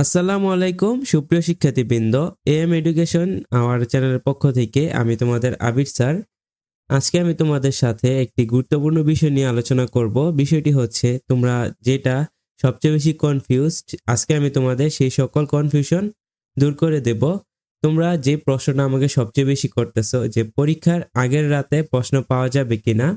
আসসালামু আলাইকুম, সুপ্রিয় শিক্ষার্থীবৃন্দ। এম এডুকেশন আমার চ্যানেলের পক্ষ থেকে আমি তোমাদের আবির স্যার। আজকে আমি তোমাদের সাথে একটি গুরুত্বপূর্ণ বিষয় নিয়ে আলোচনা করব। বিষয়টি হচ্ছে, তোমরা যেটা সবচেয়ে বেশি কনফিউজড আজকে আমি তোমাদের সেই সকল কনফিউশন দূর করে দেব। তোমরা যে প্রশ্নটা আমাকে সবচেয়ে বেশি করতেছো, যে পরীক্ষার আগের রাতে প্রশ্ন পাওয়া যাবে কিনা,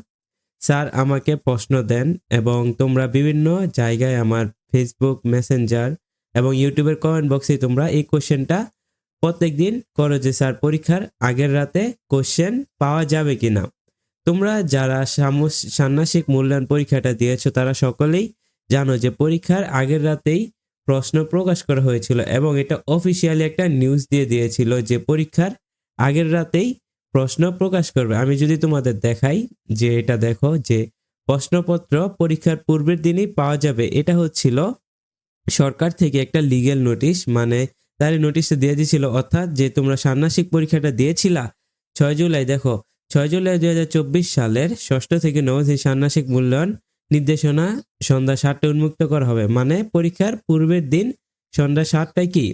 স্যার আমাকে প্রশ্ন দেন এবং তোমরা বিভিন্ন জায়গায় আমার ফেসবুক মেসেঞ্জার এবং ইউটিউবের কমেন্ট বক্সে তোমরা এই কোশ্চেনটা প্রত্যেক দিন করো যে, স্যার, পরীক্ষার আগের রাতে কোশ্চেন পাওয়া যাবে কিনা? তোমরা যারা ষান্মাসিক মূল্যায়ন পরীক্ষাটা দিয়েছ, তারা সকলেই জানো যে, পরীক্ষার আগের রাতেই প্রশ্ন প্রকাশ করা হয়েছিল এবং এটা অফিসিয়ালি একটা নিউজ দিয়ে দিয়েছিল যে, পরীক্ষার আগের রাতেই প্রশ্ন প্রকাশ করবে। আমি যদি তোমাদের দেখাই যে, এটা দেখো যে, প্রশ্নপত্র পরীক্ষার পূর্বের দিনই পাওয়া যাবে। এটা হচ্ছিল সরকার থেকে একটা লিগেল নোটিশ মানে তার নোটিশটা দিয়ে দিয়েছিল, অর্থাৎ যে তোমরা ষান্মাসিক পরীক্ষাটা দিয়েছিলা ছয় জুলাই, দেখো, ছয় জুলাই দুই হাজার চব্বিশ সালের ষষ্ঠ থেকে নবম ষান্মাসিক মূল্যায়ন নির্দেশনা সন্ধ্যা সাতটায় উন্মুক্ত করা হবে। মানে পরীক্ষার পূর্বের দিন সন্ধ্যা সাতটায় কি?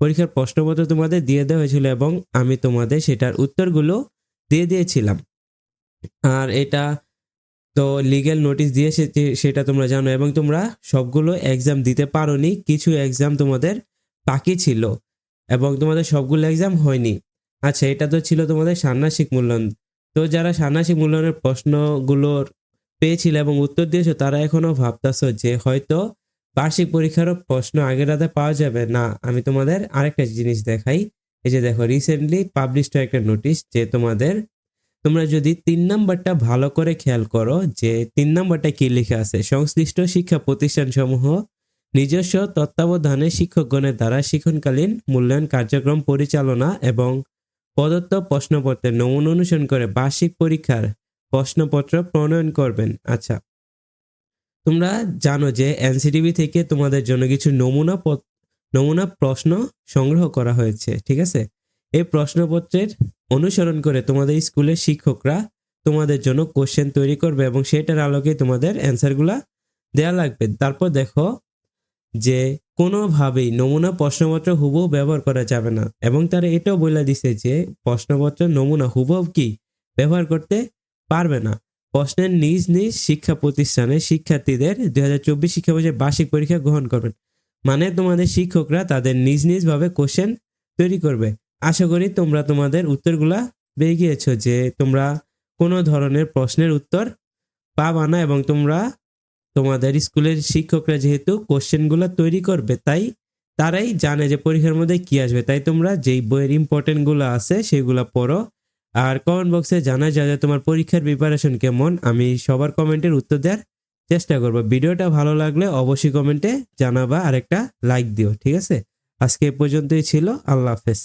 পরীক্ষার প্রশ্নপত্র তোমাদের দিয়ে দেওয়া হয়েছিল এবং আমি তোমাদের সেটার উত্তরগুলো দিয়ে দিয়েছিলাম। আর এটা তো লিগ্যাল নোটিশ দিয়েছে সেটা তোমরা জানো এবং তোমরা সবগুলো এক্সাম দিতে পারোনি, কিছু এক্সাম তোমাদের বাকি ছিল এবং তোমাদের সবগুলো এক্সাম হয়নি। আচ্ছা এটা তো ছিল তোমাদের ষান্মাসিক মূল্যায়ন। তো যারা ষান্মাসিক মূল্যায়নের প্রশ্নগুলোর পেয়েছিল এবং উত্তর দিয়েছ, তারা এখনও ভাবতেছো যে হয়তো বার্ষিক পরীক্ষারও প্রশ্ন আগের রাতে পাওয়া যাবে। না, আমি তোমাদের আরেকটা জিনিস দেখাই। এই যে দেখো রিসেন্টলি পাবলিশড একটা নোটিশ যে তোমাদের তোমরা যদি তিন নাম্বারটা ভালো করে খেয়াল করো যে তিন নাম্বারটা কি লেখা আছে? সংশ্লিষ্ট শিক্ষা প্রতিষ্ঠান সমূহ নিজস্ব তত্ত্বাবধানে শিক্ষকগণের দ্বারা শিক্ষণকালীন মূল্যায়ন কার্যক্রম পরিচালনা এবং প্রদত্ত প্রশ্নপত্রের নমুনা অনুসরণ করে বার্ষিক পরীক্ষার প্রশ্নপত্র প্রণয়ন করবেন। আচ্ছা তোমরা জানো যে এনসিটিভি থেকে তোমাদের জন্য কিছু নমুনা নমুনা প্রশ্ন সংগ্রহ করা হয়েছে, ঠিক আছে? এই প্রশ্নপত্রের অনুসরণ করে তোমাদের স্কুলের শিক্ষকরা তোমাদের জন্য কোশ্চেন তৈরি করবে এবং সেটার আলোকে তোমাদের অ্যান্সারগুলা দেয়া লাগবে। তারপর দেখো যে কোনোভাবেই নমুনা প্রশ্নপত্র হুবহু ব্যবহার করা যাবে না এবং তারা এটাও বলে দিছে যে প্রশ্নপত্র নমুনা হুবহু কি ব্যবহার করতে পারবে না। প্রশ্নের নিজ নিজ শিক্ষা প্রতিষ্ঠানে শিক্ষার্থীদের দুই হাজার চব্বিশ শিক্ষাবর্ষের বার্ষিক পরীক্ষা গ্রহণ করবেন। মানে তোমাদের শিক্ষকরা তাদের নিজ নিজভাবে কোশ্চেন তৈরি করবে। আশা করি তোমরা তোমাদের উত্তরগুলা পেয়ে গিয়েছো যে তোমরা কোনো ধরনের প্রশ্নের উত্তর পাবা না এবং তোমরা তোমাদের স্কুলের শিক্ষকরা যেহেতু কোশ্চেনগুলো তৈরি করবে, তাই তারাই জানে যে পরীক্ষার মধ্যে কি আসবে। তাই তোমরা যেই বইয়ের ইম্পর্টেন্টগুলো আছে সেগুলো পড়ো আর কমেন্ট বক্সে জানা যায় যে তোমার পরীক্ষার প্রিপারেশন কেমন, আমি সবার কমেন্টের উত্তর দেওয়ার চেষ্টা করব। ভিডিওটা ভালো লাগলে অবশ্যই কমেন্টে জানাবা আর একটা লাইক দিও, ঠিক আছে? আজকে এ পর্যন্তই ছিল, আল্লাহ হাফেজ।